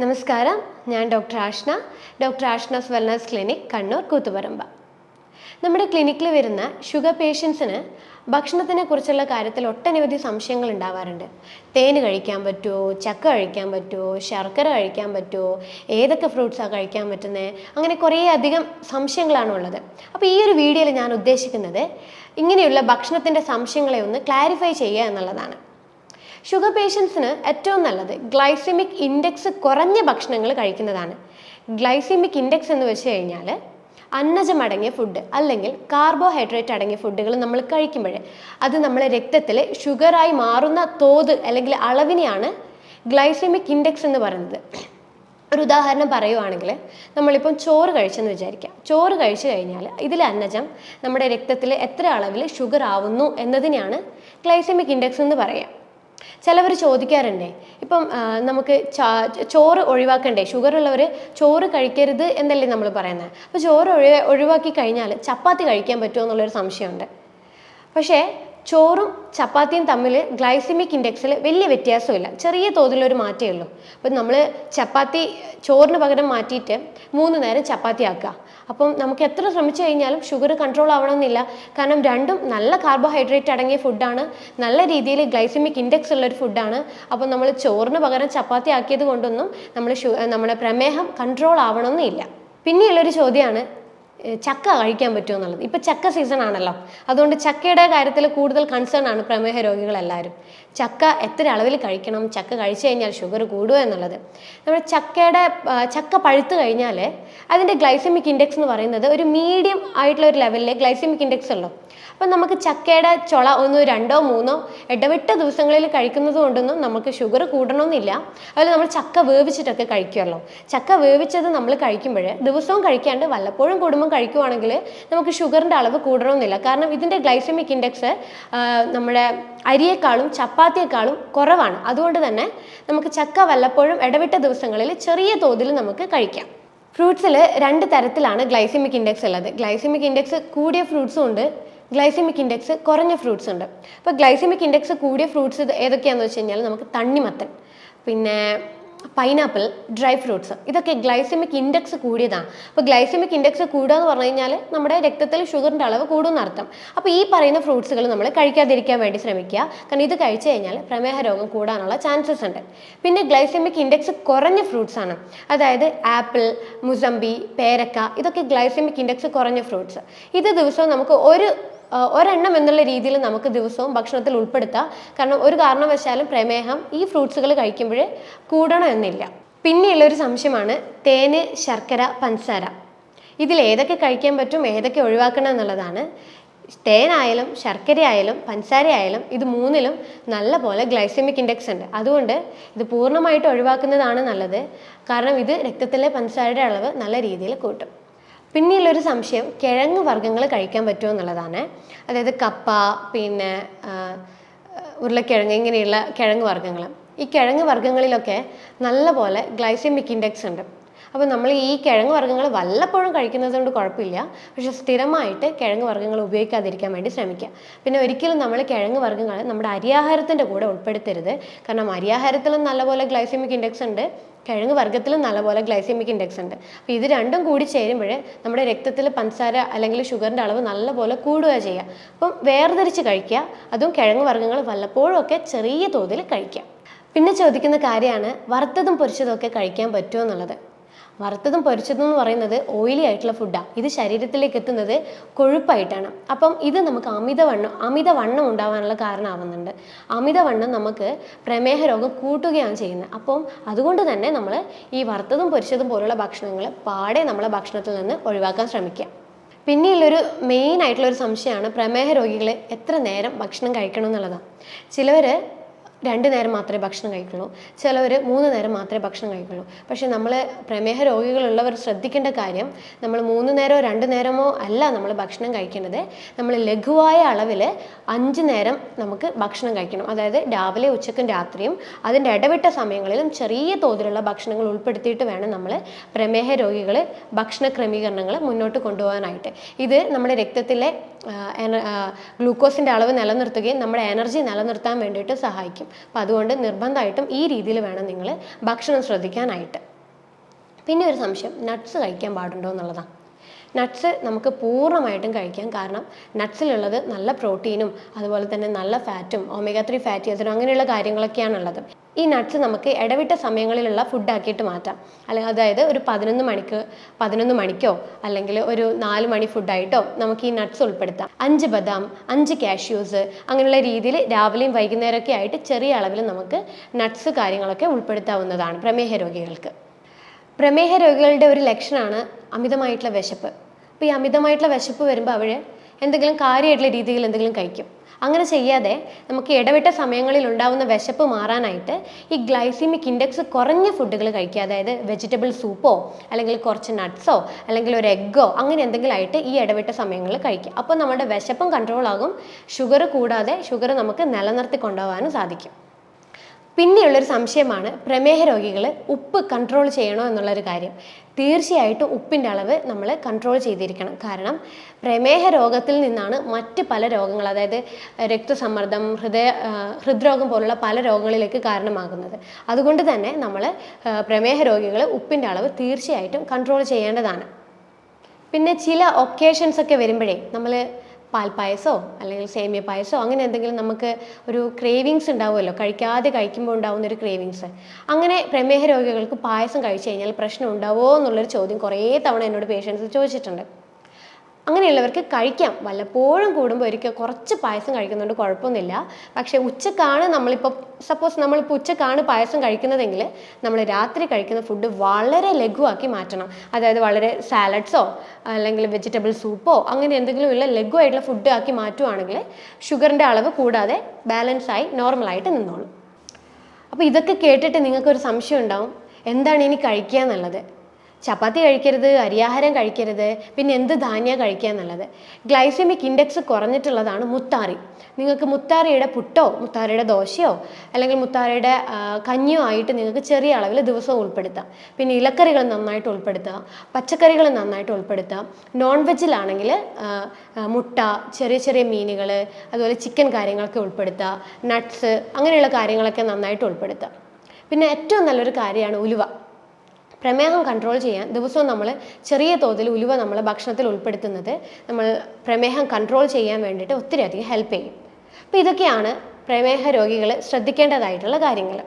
നമസ്കാരം. ഞാൻ doctor Ashna. Doctor Ashna's wellness clinic Kannur Koothuparamba. നമ്മുടെ ക്ലിനിക്കിൽ വരുന്ന ഷുഗർ പേഷ്യൻസിന് ഭക്ഷണത്തിനെ കുറിച്ചുള്ള കാര്യത്തിൽ ഒട്ടനവധി സംശയങ്ങൾ ഉണ്ടാവാറുണ്ട്. തേന് കഴിക്കാൻ പറ്റുമോ ചക്ക കഴിക്കാൻ പറ്റുമോ ശർക്കര കഴിക്കാൻ പറ്റുമോ ഏതൊക്കെ ഫ്രൂട്ട്സാണ് കഴിക്കാൻ പറ്റുന്നത് അങ്ങനെ കുറേ അധികം സംശയങ്ങളാണ് ഉള്ളത്. അപ്പോൾ ഈ ഒരു വീഡിയോയിൽ ഞാൻ ഉദ്ദേശിക്കുന്നത് ഇങ്ങനെയുള്ള ഭക്ഷണത്തിന്റെ സംശയങ്ങളെ ഒന്ന് ക്ലാരിഫൈ ചെയ്യുക എന്നുള്ളതാണ്. ഷുഗർ പേഷ്യൻസിന് ഏറ്റവും നല്ലത് ഗ്ലൈസിമിക് ഇൻഡെക്സ് കുറഞ്ഞ ഭക്ഷണങ്ങൾ കഴിക്കുന്നതാണ്. ഗ്ലൈസിമിക് ഇൻഡെക്സ് എന്ന് വെച്ച് കഴിഞ്ഞാൽ അന്നജം അടങ്ങിയ ഫുഡ് അല്ലെങ്കിൽ കാർബോഹൈഡ്രേറ്റ് അടങ്ങിയ ഫുഡുകൾ നമ്മൾ കഴിക്കുമ്പോൾ അത് നമ്മളെ രക്തത്തിൽ ഷുഗറായി മാറുന്ന തോത് അല്ലെങ്കിൽ അളവിനെയാണ് ഗ്ലൈസിമിക് ഇൻഡെക്സ് എന്ന് പറയുന്നത്. ഒരു ഉദാഹരണം പറയുവാണെങ്കിൽ നമ്മളിപ്പം ചോറ് കഴിച്ചെന്ന് വിചാരിക്കാം. ചോറ് കഴിച്ചു കഴിഞ്ഞാൽ ഇതിലെ അന്നജം നമ്മുടെ രക്തത്തിൽ എത്ര അളവിൽ ഷുഗർ ആവുന്നു എന്നതിനെയാണ് ഗ്ലൈസമിക് ഇൻഡെക്സ് എന്ന് പറയാം ചിലവർ ചോദിക്കാറുണ്ടേ. ഇപ്പം നമുക്ക് ചോറ് ഒഴിവാക്കണ്ടേ? ഷുഗർ ഉള്ളവർ ചോറ് കഴിക്കരുത് എന്നല്ലേ നമ്മൾ പറയുന്നത് അപ്പോൾ ചോറ് ഒഴി ഒഴിവാക്കി കഴിഞ്ഞാൽ ചപ്പാത്തി കഴിക്കാൻ പറ്റുമോ എന്നുള്ളൊരു സംശയമുണ്ട്. പക്ഷേ ചോറും ചപ്പാത്തിയും തമ്മിൽ ഗ്ലൈസിമിക് ഇൻഡെക്സിൽ വലിയ വ്യത്യാസമില്ല. ചെറിയ തോതിലൊരു മാറ്റമേ ഉള്ളൂ. അപ്പം നമ്മൾ ചപ്പാത്തി ചോറിന് പകരം മാറ്റിയിട്ട് മൂന്ന് നേരം ചപ്പാത്തി ആക്കുക. അപ്പം നമുക്ക് എത്ര ശ്രമിച്ചു കഴിഞ്ഞാലും ഷുഗർ കൺട്രോൾ ആവണമെന്നില്ല. കാരണം രണ്ടും നല്ല കാർബോഹൈഡ്രേറ്റ് അടങ്ങിയ ഫുഡാണ്. നല്ല രീതിയിൽ ഗ്ലൈസിമിക് ഇൻഡെക്സ് ഉള്ളൊരു ഫുഡാണ്. അപ്പം നമ്മൾ ചോറിന് പകരം ചപ്പാത്തി ആക്കിയത് കൊണ്ടൊന്നും നമ്മൾ നമ്മുടെ പ്രമേഹം കൺട്രോൾ ആവണമെന്നില്ല. പിന്നെയുള്ളൊരു ചോദ്യമാണ് ചക്ക കഴിക്കാൻ പറ്റുമോ എന്നുള്ളത്. ഇപ്പം ചക്ക സീസൺ ആണല്ലോ. അതുകൊണ്ട് ചക്കയുടെ കാര്യത്തിൽ കൂടുതൽ കൺസേൺ ആണ് പ്രമേഹ രോഗികളെല്ലാവരും. ചക്ക എത്ര അളവിൽ കഴിക്കണം? ചക്ക കഴിച്ചു കഴിഞ്ഞാൽ ഷുഗർ കൂടുമോ എന്നുള്ളത്. നമ്മൾ ചക്കയുടെ ചക്ക പഴുത്തു കഴിഞ്ഞാൽ അതിന്റെ ഗ്ലൈസമിക് ഇൻഡെക്സ് എന്ന് പറയുന്നത് ഒരു മീഡിയം ആയിട്ടുള്ള ഒരു ലെവലിലെ ഗ്ലൈസമിക് ഇൻഡെക്സ് ഉള്ളൂ അപ്പം നമുക്ക് ചക്കയുടെ ചുള ഒന്ന് രണ്ടോ മൂന്നോ ഇടവിട്ട ദിവസങ്ങളിൽ കഴിക്കുന്നത് കൊണ്ടൊന്നും നമുക്ക് ഷുഗർ കൂടണമെന്നില്ല അതുപോലെ നമ്മൾ ചക്ക വേവിച്ചിട്ടൊക്കെ കഴിക്കുമല്ലോ. ചക്ക വേവിച്ചത് നമ്മൾ കഴിക്കുമ്പോൾ ദിവസവും കഴിക്കാണ്ട് വല്ലപ്പോഴും കൂടുമ്പം കഴിക്കുവാണെങ്കിൽ നമുക്ക് ഷുഗറിന്റെ അളവ് കൂടണമെന്നില്ല കാരണം ഇതിന്റെ ഗ്ലൈസമിക് ഇൻഡെക്സ് നമ്മുടെ അരിയേക്കാളും ചപ്പാത്തിയേക്കാളും കുറവാണ്. അതുകൊണ്ട് തന്നെ നമുക്ക് ചക്ക വല്ലപ്പോഴും ഇടവിട്ട ദിവസങ്ങളിൽ ചെറിയ തോതിൽ നമുക്ക് കഴിക്കാം. ഫ്രൂട്ട്സിൽ രണ്ട് തരത്തിലാണ് ഗ്ലൈസമിക് ഇൻഡെക്സ് ഉള്ളത്. ഗ്ലൈസമിക് ഇൻഡെക്സ് കൂടിയ ഫ്രൂട്ട്സും ഉണ്ട്. ഗ്ലൈസമിക് ഇൻഡെക്സ് കുറഞ്ഞ ഫ്രൂട്ട്സ് ഉണ്ട്. അപ്പോൾ ഗ്ലൈസമിക് ഇൻഡെക്സ് കൂടിയ ഫ്രൂട്ട്സ് ഏതൊക്കെയാണെന്ന് വെച്ച് കഴിഞ്ഞാൽ നമുക്ക് തണ്ണിമത്തൻ പിന്നെ പൈനാപ്പിൾ ഡ്രൈ ഫ്രൂട്ട്സ് ഇതൊക്കെ ഗ്ലൈസമിക് ഇൻഡെക്സ് കൂടിയതാണ് അപ്പോൾ ഗ്ലൈസമിക് ഇൻഡെക്സ് കൂടുക എന്ന് പറഞ്ഞു കഴിഞ്ഞാൽ നമ്മുടെ രക്തത്തിൽ ഷുഗറിന്റെ അളവ് കൂടുമെന്ന് അർത്ഥം. അപ്പോൾ ഈ പറയുന്ന ഫ്രൂട്ട്സുകൾ നമ്മൾ കഴിക്കാതിരിക്കാൻ വേണ്ടി ശ്രമിക്കുക. കാരണം ഇത് കഴിച്ചു കഴിഞ്ഞാൽ പ്രമേഹ രോഗം കൂടാനുള്ള ചാൻസസ് ഉണ്ട്. പിന്നെ ഗ്ലൈസമിക് ഇൻഡെക്സ് കുറഞ്ഞ ഫ്രൂട്ട്സ് ആണ്. അതായത് ആപ്പിൾ മുസംബി പേരക്ക ഇതൊക്കെ ഗ്ലൈസമിക് ഇൻഡെക്സ് കുറഞ്ഞ ഫ്രൂട്ട്സ് ഇത് ദിവസവും നമുക്ക് ഒരു ഒരെണ്ണം എന്നുള്ള രീതിയിൽ നമുക്ക് ദിവസവും ഭക്ഷണത്തിൽ ഉൾപ്പെടുത്താം. കാരണം ഒരു കാരണവശാലും പ്രമേഹം ഈ ഫ്രൂട്ട്സുകൾ കഴിക്കുമ്പോൾ കൂടണം എന്നില്ല. പിന്നെയുള്ളൊരു സംശയമാണ് തേന് ശർക്കര പഞ്ചസാര. ഇതിൽ ഏതൊക്കെ കഴിക്കാൻ പറ്റും ഏതൊക്കെ ഒഴിവാക്കണം എന്നുള്ളതാണ്. തേനായാലും ശർക്കരയായാലും പഞ്ചസാരയായാലും ഇത് മൂന്നിലും നല്ല പോലെ ഗ്ലൈസമിക് ഇൻഡെക്സ് ഉണ്ട്. അതുകൊണ്ട് ഇത് പൂർണമായിട്ട് ഒഴിവാക്കുന്നതാണ് നല്ലത്. കാരണം ഇത് രക്തത്തിലെ പഞ്ചസാരയുടെ അളവ് നല്ല രീതിയിൽ കൂട്ടും. പിന്നെയുള്ളൊരു സംശയം കിഴങ്ങ് വർഗങ്ങൾ കഴിക്കാൻ പറ്റുമോ എന്നുള്ളതാണ്. അതായത് കപ്പ പിന്നെ ഉരുളക്കിഴങ്ങ് ഇങ്ങനെയുള്ള കിഴങ്ങ് വർഗങ്ങൾ. ഈ കിഴങ്ങ് വർഗങ്ങളിലൊക്കെ നല്ലപോലെ ഗ്ലൈസെമിക് ഇൻഡെക്സ് ഉണ്ട്. അപ്പോൾ നമ്മൾ ഈ കിഴങ്ങ് വർഗങ്ങൾ വല്ലപ്പോഴും കഴിക്കുന്നത് കൊണ്ട് കുഴപ്പമില്ല. പക്ഷേ സ്ഥിരമായിട്ട് കിഴങ്ങ് വർഗങ്ങൾ ഉപയോഗിക്കാതിരിക്കാൻ വേണ്ടി ശ്രമിക്കുക. പിന്നെ ഒരിക്കലും നമ്മൾ കിഴങ്ങ് വർഗങ്ങൾ നമ്മുടെ അരിയാഹാരത്തിന്റെ കൂടെ ഉൾപ്പെടുത്തരുത്. കാരണം അരിയാഹാരത്തിലും നല്ലപോലെ ഗ്ലൈസമിക് ഇൻഡെക്സ് ഉണ്ട്. കിഴങ്ങ് വർഗത്തിലും നല്ലപോലെ ഗ്ലൈസമിക് ഇൻഡെക്സ് ഉണ്ട്. അപ്പോൾ ഇത് രണ്ടും കൂടി ചേരുമ്പോൾ നമ്മുടെ രക്തത്തിൽ പഞ്ചസാര അല്ലെങ്കിൽ ഷുഗറിന്റെ അളവ് നല്ലപോലെ കൂടുക ചെയ്യുക. അപ്പം വേർതിരിച്ച് കഴിക്കുക. അതും കിഴങ്ങ് വർഗങ്ങൾ വല്ലപ്പോഴും ഒക്കെ ചെറിയ തോതിൽ കഴിക്കുക. പിന്നെ ചോദിക്കുന്ന കാര്യമാണ് വറുത്തതും പൊരിച്ചതും ഒക്കെ കഴിക്കാൻ പറ്റുമോ എന്നുള്ളത്? വറുത്തതും പൊരിച്ചതും എന്ന് പറയുന്നത് ഓയിലി ആയിട്ടുള്ള ഫുഡാണ് ഇത് ശരീരത്തിലേക്ക് എത്തുന്നത് കൊഴുപ്പായിട്ടാണ്. അപ്പം ഇത് നമുക്ക് അമിതവണ്ണം അമിതവണ്ണം ഉണ്ടാവാനുള്ള കാരണമാവുന്നുണ്ട്. അമിതവണ്ണം നമുക്ക് പ്രമേഹ രോഗം കൂട്ടുകയാണ് ചെയ്യുന്നത്. അപ്പം അതുകൊണ്ട് തന്നെ നമ്മൾ ഈ വറുത്തതും പൊരിച്ചതും പോലുള്ള ഭക്ഷണങ്ങൾ പാടെ നമ്മളെ ഭക്ഷണത്തിൽ നിന്ന് ഒഴിവാക്കാൻ ശ്രമിക്കുക. പിന്നെയുള്ളൊരു മെയിൻ ആയിട്ടുള്ള ഒരു സംശയമാണ് പ്രമേഹ രോഗികൾ എത്ര നേരം ഭക്ഷണം കഴിക്കണം എന്നുള്ളതാണ്. ചിലവർ രണ്ട് നേരം മാത്രമേ ഭക്ഷണം കഴിക്കുള്ളൂ. ചിലവർ മൂന്ന് നേരം മാത്രമേ ഭക്ഷണം കഴിക്കുള്ളൂ. പക്ഷേ നമ്മൾ പ്രമേഹ രോഗികളുള്ളവർ ശ്രദ്ധിക്കേണ്ട കാര്യം നമ്മൾ മൂന്ന് നേരമോ രണ്ട് നേരമോ അല്ല നമ്മൾ ഭക്ഷണം കഴിക്കേണ്ടത്. നമ്മൾ ലഘുവായ അളവിൽ അഞ്ച് നേരം നമുക്ക് ഭക്ഷണം കഴിക്കണം. അതായത് രാവിലെ ഉച്ചക്കും രാത്രിയും അതിന്റെ ഇടവിട്ട സമയങ്ങളിലും ചെറിയ തോതിലുള്ള ഭക്ഷണങ്ങൾ ഉൾപ്പെടുത്തിയിട്ട് വേണം നമ്മൾ പ്രമേഹ രോഗികൾ ഭക്ഷണ ക്രമീകരണങ്ങൾ മുന്നോട്ട് കൊണ്ടുപോകാനായിട്ട്. ഇത് നമ്മുടെ രക്തത്തിലെ ഗ്ലൂക്കോസിന്റെ അളവ് നിലനിർത്തുകയും നമ്മുടെ എനർജി നിലനിർത്താൻ വേണ്ടിയിട്ട് സഹായിക്കും. അപ്പം അതുകൊണ്ട് നിർബന്ധമായിട്ടും ഈ രീതിയിൽ വേണം നിങ്ങൾ ഭക്ഷണം ശ്രദ്ധിക്കാനായിട്ട്. പിന്നെ ഒരു സംശയം നട്ട്സ് കഴിക്കാൻ പാടുണ്ടോ എന്നുള്ളതാണ് നട്ട്സ് നമുക്ക് പൂർണമായിട്ടും കഴിക്കാം. കാരണം നട്ട്സിലുള്ളത് നല്ല പ്രോട്ടീനും അതുപോലെ തന്നെ നല്ല ഫാറ്റും ഒമേഗ ത്രീ ഫാറ്റി ആസിഡും അങ്ങനെയുള്ള കാര്യങ്ങളൊക്കെയാണുള്ളത്. ഈ നട്ട്സ് നമുക്ക് ഇടവിട്ട സമയങ്ങളിലുള്ള ഫുഡാക്കിയിട്ട് മാറ്റാം. അല്ലെങ്കിൽ അതായത് ഒരു പതിനൊന്ന് മണിക്ക് പതിനൊന്ന് മണിക്കോ അല്ലെങ്കിൽ ഒരു നാല് മണി ഫുഡായിട്ടോ നമുക്ക് ഈ നട്ട്സ് ഉൾപ്പെടുത്താം. അഞ്ച് ബദാം അഞ്ച് കാഷ്യൂസ് അങ്ങനെയുള്ള രീതിയിൽ രാവിലെയും വൈകുന്നേരമൊക്കെ ആയിട്ട് ചെറിയ അളവിൽ നമുക്ക് നട്ട്സ് കാര്യങ്ങളൊക്കെ ഉൾപ്പെടുത്താവുന്നതാണ് പ്രമേഹ രോഗികൾക്ക്. പ്രമേഹ രോഗികളുടെ ഒരു ലക്ഷണമാണ് അമിതമായിട്ടുള്ള വിശപ്പ്. അപ്പോൾ ഈ അമിതമായിട്ടുള്ള വിശപ്പ് വരുമ്പോൾ അവർ എന്തെങ്കിലും കാര്യമായിട്ടുള്ള രീതിയിൽ എന്തെങ്കിലും കഴിക്കും. അങ്ങനെ ചെയ്യാതെ നമുക്ക് ഇടവിട്ട സമയങ്ങളിൽ ഉണ്ടാവുന്ന വിശപ്പ് മാറാനായിട്ട് ഈ ഗ്ലൈസിമിക് ഇൻഡെക്സ് കുറഞ്ഞ ഫുഡുകൾ കഴിക്കുക. അതായത് വെജിറ്റബിൾ സൂപ്പോ അല്ലെങ്കിൽ കുറച്ച് നട്ട്സോ അല്ലെങ്കിൽ ഒരു എഗ്ഗോ അങ്ങനെ എന്തെങ്കിലും ആയിട്ട് ഈ ഇടവിട്ട സമയങ്ങളിൽ കഴിക്കുക. അപ്പോൾ നമ്മുടെ വിശപ്പും കൺട്രോൾ ആകും. ഷുഗർ കൂടാതെ ഷുഗർ നമുക്ക് നിലനിർത്തി കൊണ്ടുപോകാനും സാധിക്കും. പിന്നെയുള്ളൊരു സംശയമാണ് പ്രമേഹ രോഗികൾ ഉപ്പ് കൺട്രോൾ ചെയ്യണോ എന്നുള്ളൊരു കാര്യം. തീർച്ചയായിട്ടും ഉപ്പിന്റെ അളവ് നമ്മൾ കൺട്രോൾ ചെയ്തിരിക്കണം. കാരണം പ്രമേഹ രോഗത്തിൽ നിന്നാണ് മറ്റ് പല രോഗങ്ങൾ അതായത് രക്തസമ്മർദ്ദം ഹൃദയ ഹൃദ്രോഗം പോലുള്ള പല രോഗങ്ങളിലേക്ക് കാരണമാകുന്നത്. അതുകൊണ്ട് തന്നെ നമ്മൾ പ്രമേഹ രോഗികൾ ഉപ്പിന്റെ അളവ് തീർച്ചയായിട്ടും കൺട്രോൾ ചെയ്യേണ്ടതാണ്. പിന്നെ ചില ഒക്കേഷൻസ് ഒക്കെ വരുമ്പോഴേ നമ്മൾ പാൽപ്പായസോ അല്ലെങ്കിൽ സേമിയ പായസോ അങ്ങനെ എന്തെങ്കിലും നമുക്ക് ഒരു ക്രേവിങ്സ് ഉണ്ടാവുമല്ലോ. കഴിക്കാതെ കഴിക്കുമ്പോൾ ഉണ്ടാകുന്ന ഒരു ക്രേവിങ്സ് അങ്ങനെ പ്രമേഹ രോഗികൾക്ക് പായസം കഴിച്ചു കഴിഞ്ഞാൽ പ്രശ്നം ഉണ്ടാവുമോ എന്നുള്ളൊരു ചോദ്യം കുറേ തവണ എന്നോട് പേഷ്യൻസ് ചോദിച്ചിട്ടുണ്ട്. അങ്ങനെയുള്ളവർക്ക് കഴിക്കാം. വല്ലപ്പോഴും കൂടുമ്പോൾ ഒരിക്കൽ കുറച്ച് പായസം കഴിക്കുന്നുണ്ട് കുഴപ്പമൊന്നുമില്ല പക്ഷേ ഉച്ചക്കാണ് നമ്മളിപ്പോൾ സപ്പോസ് നമ്മളിപ്പോൾ ഉച്ചക്കാണ് പായസം കഴിക്കുന്നതെങ്കിൽ നമ്മൾ രാത്രി കഴിക്കുന്ന ഫുഡ് വളരെ ലഘുവാക്കി മാറ്റണം. അതായത് വളരെ സാലഡ്സോ അല്ലെങ്കിൽ വെജിറ്റബിൾ സൂപ്പോ അങ്ങനെ എന്തെങ്കിലും ഉള്ള ലഘുവായിട്ടുള്ള ഫുഡ് ആക്കി മാറ്റുവാണെങ്കിൽ ഷുഗറിന്റെ അളവ് കൂടാതെ ബാലൻസായി നോർമലായിട്ട് നിന്നോളും. അപ്പോൾ ഇതൊക്കെ കേട്ടിട്ട് നിങ്ങൾക്കൊരു സംശയം ഉണ്ടാവും എന്താണ് ഇനി കഴിക്കുക എന്നുള്ളത്? ചപ്പാത്തി കഴിക്കരുത് അരിയാഹാരം കഴിക്കരുത് പിന്നെ എന്ത് ധാന്യം കഴിക്കുക എന്നുള്ളത്. ഗ്ലൈസമിക് ഇൻഡെക്സ് കുറഞ്ഞിട്ടുള്ളതാണ് മുത്താറി. നിങ്ങൾക്ക് മുത്താറിയുടെ പുട്ടോ മുത്താറിയുടെ ദോശയോ അല്ലെങ്കിൽ മുത്താറിയുടെ കഞ്ഞിയോ ആയിട്ട് നിങ്ങൾക്ക് ചെറിയ അളവിൽ ദിവസവും ഉൾപ്പെടുത്താം. പിന്നെ ഇലക്കറികൾ നന്നായിട്ട് ഉൾപ്പെടുത്തുക പച്ചക്കറികൾ നന്നായിട്ട് ഉൾപ്പെടുത്താം. നോൺ വെജിലാണെങ്കിൽ മുട്ട ചെറിയ ചെറിയ മീനുകൾ അതുപോലെ ചിക്കൻ കാര്യങ്ങളൊക്കെ ഉൾപ്പെടുത്തുക നട്ട്സ് അങ്ങനെയുള്ള കാര്യങ്ങളൊക്കെ നന്നായിട്ട് ഉൾപ്പെടുത്തുക പിന്നെ ഏറ്റവും നല്ലൊരു കാര്യമാണ് ഉലുവ. പ്രമേഹം കൺട്രോൾ ചെയ്യാൻ ദിവസവും നമ്മൾ ചെറിയ തോതിൽ ഉലുവ നമ്മൾ ഭക്ഷണത്തിൽ ഉൾപ്പെടുത്തുന്നത് നമ്മൾ പ്രമേഹം കൺട്രോൾ ചെയ്യാൻ വേണ്ടിയിട്ട് ഒത്തിരി അധികം ഹെൽപ്പ് ചെയ്യും. അപ്പോൾ ഇതൊക്കെയാണ് പ്രമേഹ രോഗികൾ ശ്രദ്ധിക്കേണ്ടതായിട്ടുള്ള കാര്യങ്ങൾ